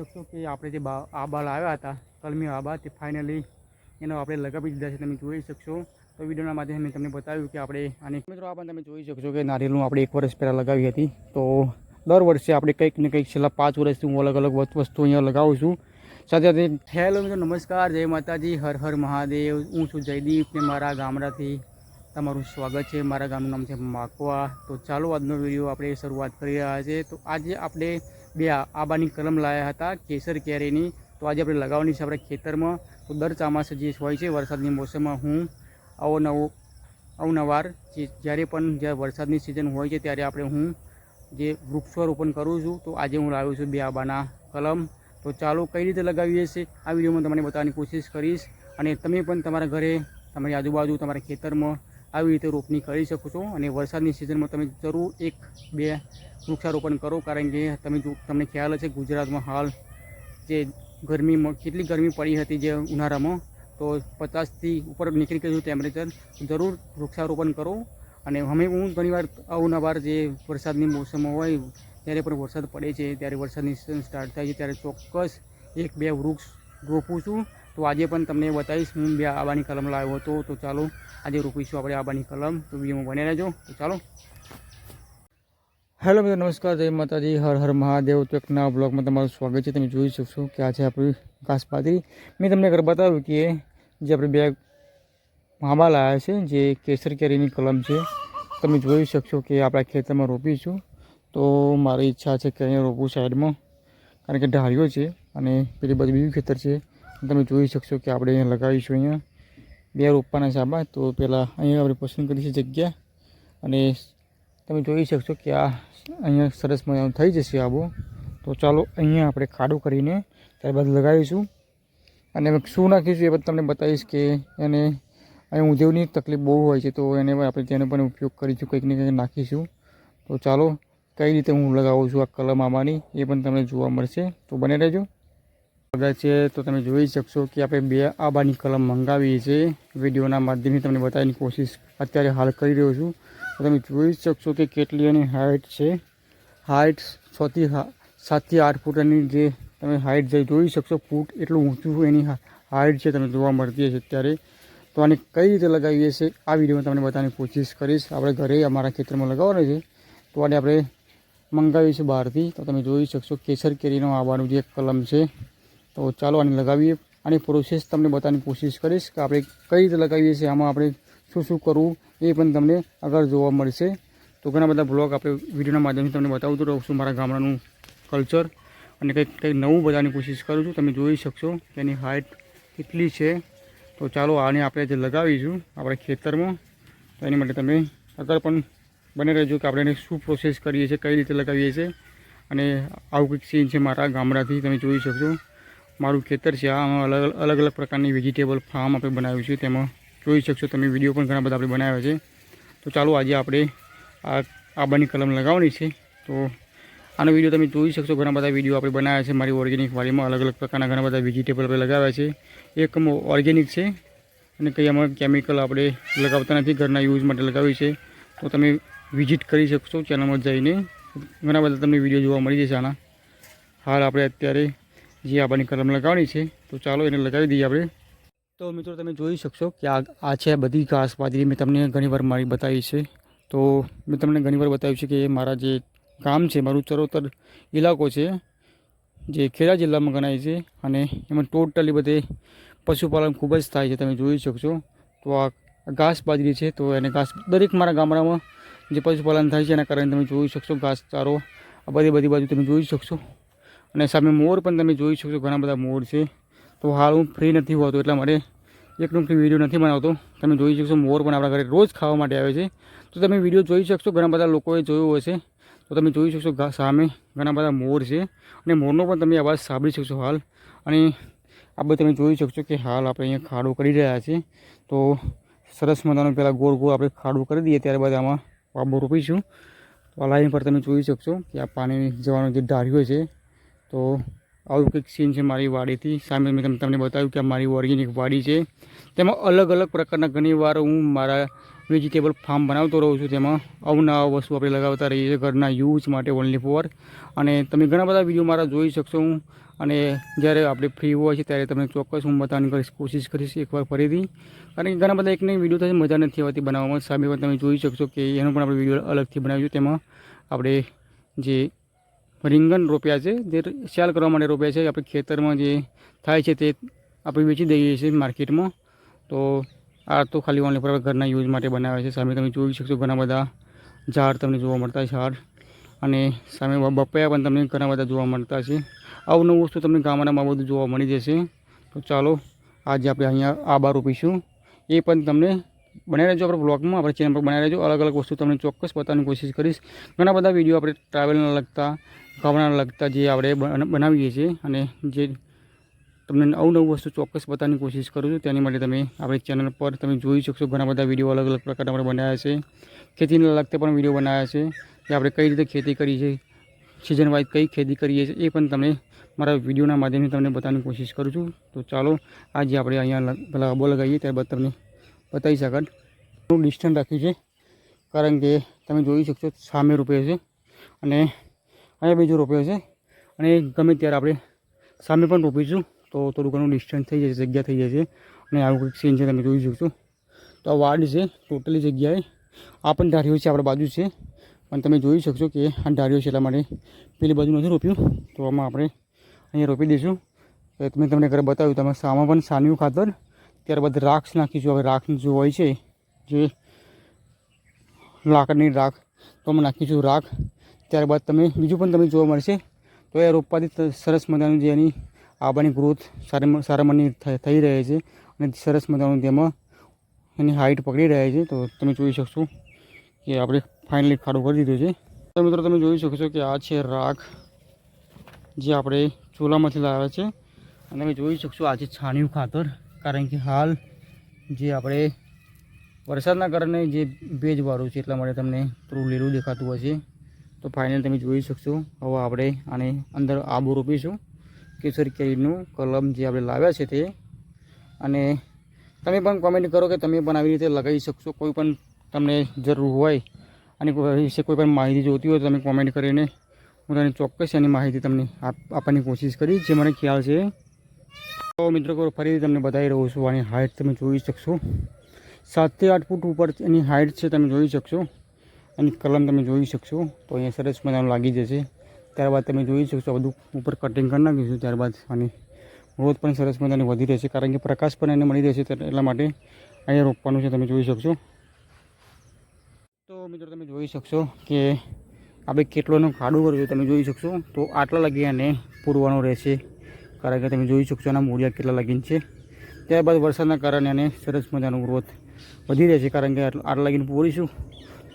શકશો કે આપણે જે આ આબા લાવ્યા હતા, કલમી આબા તે ફાઇનલી એનો આપણે લગાવી દીધા છે, તમે જોઈ શકશો. તો વિડીયોના માધ્યમથી મેં તમને બતાવ્યું કે આપણે અને મિત્રો આ પણ તમે જોઈ શકશો કે નારિયેળનું આપણે એક વર્ષ પહેલાં લગાવી હતી. તો દર વર્ષે આપણે કંઈક ને કંઈક છેલ્લા પાંચ વર્ષથી હું અલગ અલગ વસ્તુ અહીંયા લગાવું છું. સાથે સાથે હેલો મિત્રો, નમસ્કાર, જય માતાજી, હર હર મહાદેવ, હું છું જયદીપ ને મારા ગામડાથી તમારું સ્વાગત છે. મારા ગામનું નામ છે માકવા. તો ચાલો આજનો વીડિયો આપણે શરૂઆત કરી રહ્યા છે તો આજે આપણે બે આંબાની કલમ લાવ્યા હતા કેસર કેરીની. તો આજે આપણે લગાવવાની છે આપણે ખેતરમાં. તો દર ચોમાસે જે હોય છે વરસાદની મોસમમાં હું અવનવો, અવનવાર જે જ્યારે પણ જ્યારે વરસાદની સિઝન હોય છે ત્યારે આપણે હું જે વૃક્ષારોપણ કરું છું તો આજે હું લાવ્યો છું બે આંબાના કલમ. તો ચાલો કઈ રીતે લગાવીએ છીએ આ વિડીયોમાં તમને બતાવવાની કોશિશ કરીશ. અને તમે પણ તમારા ઘરે, તમારી આજુબાજુ, તમારા ખેતરમાં આવી રીતે રોપણી કરી શકો છો અને વરસાદની સિઝનમાં તમે જરૂર એક, બે વૃક્ષારોપણ કરો, કારણ કે તમે જો, તમને ખ્યાલ હશે ગુજરાતમાં હાલ જે ગરમીમાં, કેટલી ગરમી પડી હતી જે ઉનાળામાં, તો પચાસથી ઉપર નીકળી ગયું ટેમ્પરેચર જરૂર વૃક્ષારોપણ કરો. અને અમે હું ઘણીવાર અવનવાર જે વરસાદની મોસમ હોય, ત્યારે પણ વરસાદ પડે છે, ત્યારે વરસાદની સિઝન સ્ટાર્ટ થાય છે, ત્યારે ચોક્કસ એક, બે વૃક્ષ રોપું છું. તો આજે પણ તમને બતાવીશ હું બે આબાની કલમ લાવ્યો હતો. તો ચાલો, આજે રોપીશું આપણે આબાની કલમ. તો વિડીયોમાં બને રહેજો. તો ચાલો. હેલો મિત્રો, નમસ્કાર. જય માતાજી. હર હર મહાદેવ તો એક નવા બ્લોગમાં તમારું સ્વાગત છે. તમે જોઈ શકશો કે આ છે આપણી ઘાસપાતરી મેં તમને આગળ બતાવ્યું કે જે આપણે બે આંબા લાવ્યા છે, જે કેસર કેરીની કલમ છે. તમે જોઈ શકશો કે આપણા ખેતરમાં રોપીશું. તો મારી ઈચ્છા છે કે અહીંયા રોપું સાઈડમાં. કારણ કે ઢાળીઓ છે અને પેલી બાજુ બીજું ખેતર છે. તમે જોઈ શકશો કે આપણે અહીંયા લગાવીશું અહીંયા. બે રોપવાના સાબા તો પહેલાં અહીંયા આપણે પસંદ કરીશું જગ્યા. અને તમે જોઈ શકશો કે આ અહીંયા સરસ મજાનું થઈ જશે આબો. તો ચાલો અહીંયા આપણે ખાડું કરીને ત્યારબાદ લગાવીશું. અને અમે શું નાખીશું એ બધું તમને બતાવીશ કે એને અહીં ઉધેવની તકલીફ બહુ હોય છે, તો એને આપણે તેનો પણ ઉપયોગ કરીશું, કંઈક ને કંઈક નાખીશું. તો ચાલો કઈ રીતે હું લગાવું છું આ કલમ આમાંની એ પણ તમને જોવા મળશે. તો બને રહેજો. કદાચ છે તો તમે જોઈ શકશો કે આપણે બે આબાની કલમ મંગાવી છે વિડીયોના માધ્યમથી તમને બતાવવાની કોશિશ અત્યારે હાલ કરી રહ્યો છું. તો તમે જોઈ શકશો કે કેટલી એની હાઇટ છે. હાઇટ છથી સાતથી આઠ ફૂટની જે તમે હાઇટ જે જોઈ શકશો, ફૂટ એટલું ઊંચું એની હાઇટ છે તમે જોવા મળતી હશે અત્યારે. તો આને કઈ રીતે લગાવીએ છીએ, આ વિડીયોમાં તમને બતાવવાની કોશિશ કરીશ. આપણે ઘરે અમારા ખેતરમાં લગાવવાનું છે. તો આને આપણે મંગાવીશું બહારથી. તો તમે જોઈ શકશો કેસર કેરીનો આવવાનું જે કલમ છે. તો ચાલો આને લગાવીએ આની પ્રોસેસ તમને બતાવવાની કોશિશ કરીશ કે આપણે કઈ રીતે લગાવીએ છીએ, આમાં આપણે શું શું કરવું એ પણ તમને આગળ જોવા મળશે. તો ઘણા બધા બ્લોગ આપણે વિડીયોના માધ્યમથી તમને બતાવતું રહું છું મારા ગામડાનું કલ્ચર અને કંઈક કંઈક નવું બધાની કોશિશ કરું છું. તમે જોઈ શકશો કે એની હાઇટ કેટલી છે. તો ચાલો આને આપણે જે લગાવીશું આપણે ખેતરમાં, તો એની માટે તમે આગળ પણ બને રહેજો કે આપણે એને શું પ્રોસેસ કરીએ છીએ, કઈ રીતે લગાવીએ છીએ. અને આવું કંઈક સીન છે મારા ગામડાથી, તમે જોઈ શકશો. મારું ખેતર છે. આમાં અલગ અલગ અલગ પ્રકારની વેજીટેબલ ફાર્મ આપણે બનાવ્યું છે. તેમાં જોઈ શકશો તમે વીડિયો પણ ઘણા બધા આપણે બનાવ્યા છે. તો ચાલો આજે આપણે આ આંબાની કલમ લગાવવાની છે. તો આનો વીડિયો તમે જોઈ શકશો. ઘણા બધા વીડિયો આપણે બનાવ્યા છે. મારી ઓર્ગેનિક વાડીમાં અલગ અલગ પ્રકારના ઘણા બધા વેજીટેબલ આપણે લગાવ્યા છે. એક ઓર્ગેનિક છે અને કંઈ આમાં કેમિકલ આપણે લગાવતા નથી. ઘરના યુઝ માટે લગાવી છે. તો તમે વિઝિટ કરી શકશો ચેનલમાં જઈને. ઘણા બધા તમને વીડિયો જોવા મળી જશે આના. હાલ આપણે અત્યારે જે આપણને કલમ લગાવવાની છે, તો ચાલો એને લગાવી દઈએ આપણે. તો મિત્રો તમે જોઈ શકશો કે આ આ છે બધી ઘાસ બાજરી મેં તમને ઘણીવાર મારી બતાવી છે. તો મેં તમને ઘણીવાર બતાવ્યું છે કે મારા જે ગામ છે, મારું ચરોતર ઇલાકો છે, જે ખેડા જિલ્લામાં ગણાય છે અને એમાં ટોટલી બધે પશુપાલન ખૂબ જ થાય છે. તમે જોઈ શકશો. તો આ ઘાસ બાજરી છે, તો એને ઘાસ દરેક મારા ગામડામાં જે પશુપાલન થાય છે, એના કારણે તમે જોઈ શકશો ઘાસ ચારો આ બધી બધી બાજુ તમે જોઈ શકશો. અને સામે મોર પણ તમે જોઈ શકશો ઘણા બધા મોર છે. તો હાલ હું ફ્રી નથી હોતો, એટલા માટે એકનું ફ્રી વીડિયો નથી બનાવતો. તમે જોઈ શકશો મોર પણ આપણા ઘરે રોજ ખાવા માટે આવે છે. તો તમે વીડિયો જોઈ શકશો, ઘણા બધા લોકોએ જોયું હશે. તો તમે જોઈ શકશો સામે ઘણા બધા મોર છે. અને મોરનો પણ તમે અવાજ સાંભળી શકશો હાલ. અને આ બધું તમે જોઈ શકશો કે હાલ આપણે અહીંયા ખાડો કરી રહ્યા છીએ તો સરસ મજાનો પહેલાં ગોળ ગોળ આપણે ખાડો કરી દઈએ ત્યારબાદ આમાં વાબો રોપીશું. તો આ લાઈન પર તમે જોઈ શકશો કે આ પાણી જવાનો જે ધાર્યો છે તો આવું કંઈક સીન છે મારી વાડીથી. સામે મેં તમને બતાવ્યું કે આ મારી ઓર્ગેનિક વાડી છે. તેમાં અલગ અલગ પ્રકારના ઘણી વાર હું મારા વેજીટેબલ ફાર્મ બનાવતો રહું છું. તેમાં અવનવા વસ્તુ આપણે લગાવતા રહીએ છીએ ઘરના યુઝ માટે ઓનલી ફોર અને તમે ઘણા બધા વીડિયો મારા જોઈ શકશો હું. અને જ્યારે આપણે ફ્રી હોય છે ત્યારે તમને ચોક્કસ હું બતાવવાની કરીશ કોશિશ કરીશ એકવાર ફરીથી. કારણ કે ઘણા બધા એક નહીં વીડિયો થશે મજા નથી આવતી બનાવવામાં. સામે તમે જોઈ શકશો કે એનો પણ આપણે વીડિયો અલગથી બનાવ્યું તેમાં આપણે જે રીંગણ રોપ્યા છે. જે સેલ કરવા માટે રોપ્યા છે. આપણે ખેતરમાં જે થાય છે તે આપણે વેચી દઈએ છીએ માર્કેટમાં. તો આ તો ખાલી ઓનલી પર ઘરના યુઝ માટે બનાવ્યા છે. સામે તમે જોઈ શકશો ઘણા બધા ઝાડ તમને જોવા મળતા છે ઝાડ. અને સામે બપૈયા પણ તમને ઘણા બધા જોવા મળતા છે. આવું વસ્તુ તમને ગામડામાં બધું જોવા મળી જશે. તો ચાલો, આજે આપણે અહીંયા આબા રોપીશું એ પણ તમને બનાવી રહેજો આપણે બ્લોગમાં આપણે ચેનલ પર બનાવી રહેજો. અલગ અલગ વસ્તુ તમને ચોક્કસ બતાવવાની કોશિશ કરીશ. ઘણા બધા વીડિયો આપણે ટ્રાવેલના લગતા ગામડાના લગતા જે આપણે બનાવીએ છીએ અને જે તમને નવું નવું વસ્તુ ચોક્કસ બતાવવાની કોશિશ કરું છું, તેની માટે તમે આપણી ચેનલ પર તમે જોઈ શકશો. ઘણા બધા વીડિયો અલગ અલગ પ્રકારના આપણે બનાવ્યા છે. ખેતીને લગતા પણ વીડિયો બનાવ્યા છે. કે આપણે કઈ રીતે ખેતી કરી છે સિઝન વાઇઝ કઈ ખેતી કરીએ છીએ, એ પણ તમને મારા વિડીયોના માધ્યમથી તમને બતાવવાની કોશિશ કરું છું. તો ચાલો, આજે આપણે અહીંયા લ- પેલા આબો લગાવીએ, ત્યારબાદ તમને બતાવી શકત હું ડિસ્ટન્સ રાખ્યું છે. કારણ કે તમે જોઈ શકશો સામે રોપ્યો છે અને અહીંયા બીજો રોપ્યો છે. અને ગમે ત્યારે આપણે સામે પણ રોપીશું, તો થોડું ઘણું ડિસ્ટન્સ થઈ જશે, જગ્યા થઈ જશે. અને આવું કંઈક સીન છે તમે જોઈ શકશો. તો આ વાડ છે, ટોટલી જગ્યાએ. આ પણ ધાર્યો છે, આપણા બાજુ છે. પણ તમે જોઈ શકશો કે આ ધાર્યો છે, એટલા માટે પેલી બાજુ નથી રોપ્યું. તો આમાં આપણે અહીંયા રોપી દઈશું. તમે તમને ઘરે બતાવ્યું, તમે સામાં પણ સાન્યું ખાતર ત્યારબાદ રાખ નાખીશું હવે રાખ જે હોય છે, જે લાકડની રાખ, તો અમે નાખીશું રાખ. ત્યારબાદ તમે, બીજું પણ તમને જોવા મળશે, તો એ રોપવાથી સરસ મજાનું જે એની આબાની ગ્રોથ સારી સારા મની થઈ રહે છે. અને સરસ મજાનું તેમાં એની હાઇટ પકડી રહે છે. તો તમે જોઈ શકશો કે આપણે ફાઇનલી ખાડું કરી દીધું છે. તો મિત્રો, તમે જોઈ શકશો કે આ છે રાખ, જે આપણે ચૂલામાંથી લાવ્યા છે. અને તમે જોઈ શકશો આ છે છાણિયું ખાતર. કારણ કે હાલ જે આપણે વરસાદના કારણે જે ભેજવાળું છે એટલા માટે તમને થોડું લીલું દેખાતું હશે. તો ફાઇનલ તમે જોઈ શકશો. હવે આપણે આને અંદર આબુ રોપીશું. કેસર કેરીનું કલમ જે આપણે લાવ્યા છે તે. અને તમે પણ કોમેન્ટ કરો કે તમે પણ આવી રીતે લગાવી શકશો. કોઈ પણ તમને જરૂર હોય અને વિશે કોઈ પણ માહિતી જોઈતી હોય તો તમે કોમેન્ટ કરીને હું તમને ચોક્કસ એની માહિતી તમને આપ- આપવાની કોશિશ કરીશ. જે મને ખ્યાલ છે તો મિત્રો ફરીથી તમને બતાવી રહ્યો છું આની હાઇટ તમે જોઈ શકશો. સાતથી આઠ ફૂટ ઉપર એની હાઇટ છે તમે જોઈ શકશો. એની કલમ તમે જોઈ શકશો. તો અહીંયા સરસ મજાનું લાગી જશે. ત્યારબાદ તમે જોઈ શકશો બધું ઉપર કટિંગ કરી નાખીશું. ત્યારબાદ આની ગ્રોથ પણ સરસ મજાની વધી રહેશે. કારણ કે પ્રકાશ પણ એને મળી રહેશે એટલે- માટે અહીંયા રોપવાનું છે તમે જોઈ શકશો. તો મિત્રો તમે જોઈ શકશો કે આપણે કેટલોનું ખાડું કર્યું છે તમે જોઈ શકશો. તો આટલા લગી અને પૂરવાનું રહેશે. કારણ કે તમે જોઈ શકશો એના મૂળિયા કેટલા લાગીને છે. ત્યારબાદ વરસાદના કારણે એને સરસ મજાનું ગ્રોથ વધી રહે છે. કારણ કે આટલા લગીને પૂરીશું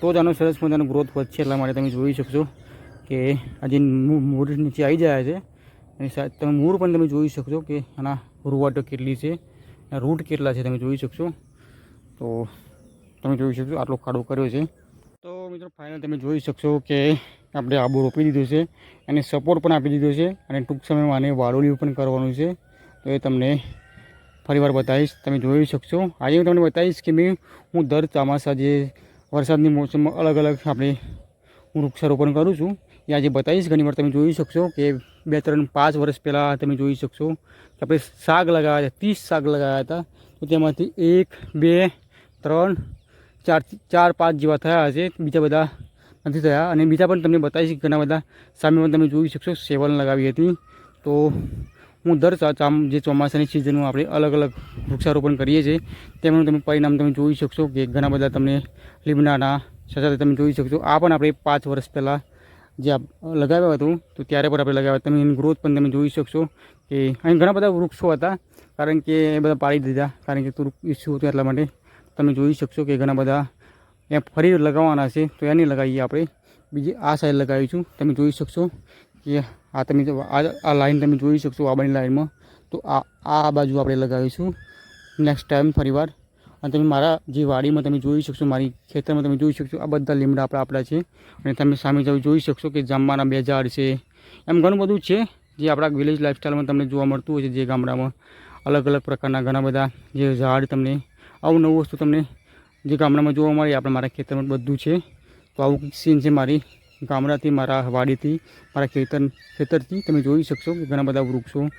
તો જ આનો સરસ મજાનો ગ્રોથ વધશે એટલા માટે તમે જોઈ શકશો કે આજે મૂ- મૂળ નીચે આવી જાય છે. અને સા- તમે મૂળ પણ તમે જોઈ શકશો કે આના રૂવાટો કેટલી છે. આ રૂટ કેટલા છે તમે જોઈ શકશો. તો તમે જોઈ શકશો આટલો ખાડો કર્યો છે. તો મિત્રો ફાઇનલ તમે જોઈ શકશો કે આપણે આબુ રોપી દીધું છે અને સપોર્ટ પણ આપી દીધો છે અને ટૂંક સમયમાં આને વાળોલિયું પણ કરવાનું છે. તો એ તમને ફરીવાર બતાવીશ. તમે જોઈ શકશો. આજે હું તમને બતાવીશ કે મેં હું દર ચોમાસા જે વરસાદની મોસમમાં અલગ અલગ આપણે હું વૃક્ષારોપણ કરું છું. એ આજે બતાવીશ. ઘણી વાર તમે જોઈ શકશો કે બે ત્રણ પાંચ વર્ષ પહેલાં તમે જોઈ શકશો કે આપણે શાક લગાવ્યા હતા, ત્રીસ શાક લગાવ્યા હતા. તો તેમાંથી એક, બે, ત્રણ, ચાર ચાર, પાંચ જેવા થયા હશે. બીજા બધા નથી થયા. અને બીજા પણ તમને બતાવીશ ઘણા બધા સામે તમે જોઈ શકશો સેવન લગાવી હતી. તો હું દર ચામ, જે ચોમાસાની સિઝનમાં આપણે અલગ અલગ વૃક્ષારોપણ કરીએ છીએ, તેમનું તમે પરિણામ તમે જોઈ શકશો કે ઘણા બધા તમને લીમડાના સાથે તમે જોઈ શકશો. આ પણ આપણે પાંચ વર્ષ પહેલાં જે લગાવ્યું હતું, તો ત્યારે પણ આપણે લગાવ્યા. તમે એની ગ્રોથ પણ તમે જોઈ શકશો કે અહીં ઘણા બધા વૃક્ષો હતા, કારણ કે એ બધા પાડી દીધા, કારણ કે થોડુંક ઇસ્યુ હતું એટલા માટે. તમે જોઈ શકશો કે ઘણા બધા એ ફરી લગાવવાના છે, તો એની લગાવીએ આપણે. બીજી આ સાઈડ લગાવીશું તમે જોઈ શકશો કે આ તમે આ લાઈન તમે જોઈ શકશો આબાની લાઈનમાં તો આ આ બાજુ આપણે લગાવીશું. નેક્સ્ટ ટાઈમ ફરીવાર. અને તમે મારા જે વાડીમાં તમે જોઈ શકશો, મારી ખેતરમાં તમે જોઈ શકશો, આ બધા લીમડા આપણા આપણા છે. અને તમે સામે જવું જોઈ શકશો કે જમવાના બે ઝાડ છે. એમ ઘણું બધું છે જે આપણા વિલેજ લાઈફસ્ટાઈલમાં તમને જોવા મળતું હોય છે જે ગામડામાં. અલગ અલગ પ્રકારના ઘણા બધા જે ઝાડ તમને, આવું નવું વસ્તુ તમને જે ગામડામાં જોવા મળે આપણે મારા ખેતરમાં બધું છે. તો આવું સીન છે મારી ગામડાથી, મારા વાડીથી, મારા ખેતર, ખેતરથી તમે જોઈ શકશો કે ઘણા બધા વૃક્ષો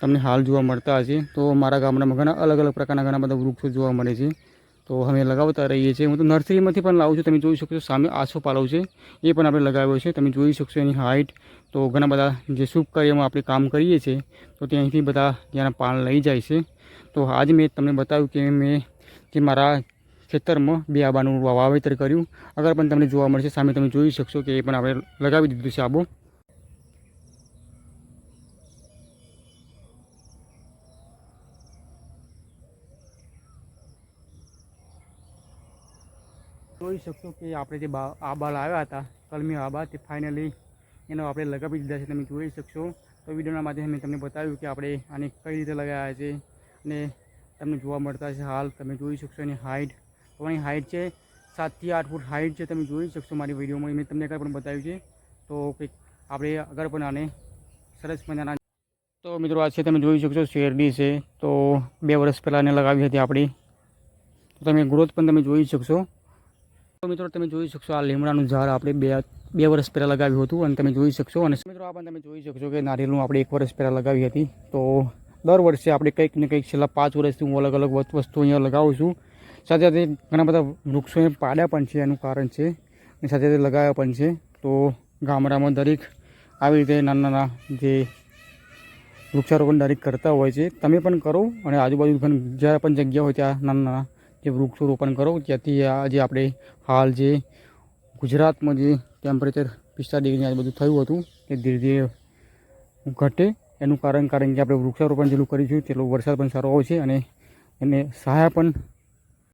તમને હાલ જોવા મળતા હશે. તો મારા ગામડામાં ઘણા અલગ અલગ પ્રકારના ઘણા બધા વૃક્ષો જોવા મળે છે. તો અમે લગાવતા રહીએ છીએ. હું તો નર્સરીમાંથી પણ લાવું છું. તમે જોઈ શકશો સામે આસો પાલવ છે. એ પણ આપણે લગાવ્યો છે. તમે જોઈ શકશો એની હાઇટ તો ઘણા બધા જે શુભ કાર્યમાં આપણે કામ કરીએ છીએ, તો ત્યાંથી બધા ત્યાંના પાન લઈ જાય છે. તો આજ મેં તમને બતાવ્યું કે મેં જે મારા ખેતરમાં બે આબાનું વાવેતર કર્યું. અગર પણ તમને જોવા મળશે. સામે તમે જોઈ શકશો કે એ પણ આપણે લગાવી દીધું છે આબો. જોઈ શકશો કે આપણે જે આબા લાવ્યા હતા, કલમી આબા, તે ફાઇનલી એનો આપણે લગાવી દીધા છે. તમે જોઈ શકશો. તો વિડીયોના માધ્યમથી મેં તમને બતાવ્યું કે આપણે આને કઈ રીતે લગાવ્યા છે. અને તમને જોવા મળતા છે હાલ. તમે જોઈ શકશો એની હાઇટ તો એની હાઇટ છે સાતથી આઠ ફૂટ હાઇટ છે, તમે જોઈ શકશો મારી વિડીયોમાં મેં. તમને આગળ પણ બતાવ્યું છે. તો કંઈક આપણે આગળ પણ આને સરસ મજાના તો મિત્રો આ છે, તમે જોઈ શકશો શેરડી છે. તો બે વર્ષ પહેલાં એને લગાવી હતી આપણી. તો તમે ગ્રોથ પણ તમે જોઈ શકશો. તો મિત્રો તમે જોઈ શકશો આ લીમડાનું ઝાડ આપણે બે બે વર્ષ પહેલાં લગાવ્યું હતું અને તમે જોઈ શકશો. અને મિત્રો આ પણ તમે જોઈ શકશો કે નારિયેળનું આપણે એક વર્ષ પહેલાં લગાવી હતી. તો દર વર્ષે આપણે કંઈક ને કંઈક છેલ્લા પાંચ વર્ષથી હું અલગ અલગ વસ્તુ અહીંયા લગાવું છું. સાથે સાથે ઘણા બધા વૃક્ષો એ પાડ્યા પણ છે, એનું કારણ છે. અને સાથે સાથે લગાવ્યા પણ છે. તો ગામડામાં દરેક આવી રીતે નાના નાના જે વૃક્ષારોપણ દરેક કરતા હોય છે. તમે પણ કરો અને આજુબાજુ પણ જ્યાં પણ જગ્યા હોય ત્યાં નાના નાના જે વૃક્ષોરોપણ કરો, ત્યાંથી આ જે આપણે હાલ જે ગુજરાતમાં જે ટેમ્પરેચર પિસ્તાળીસ ડિગ્રી આજુબાજુ થયું હતું તે ધીરે ધીરે ઘટે. એનું કારણ કારણ કે આપણે વૃક્ષારોપણ જેટલું કરીશું, તેટલો વરસાદ પણ સારો આવશે અને એને સહાય પણ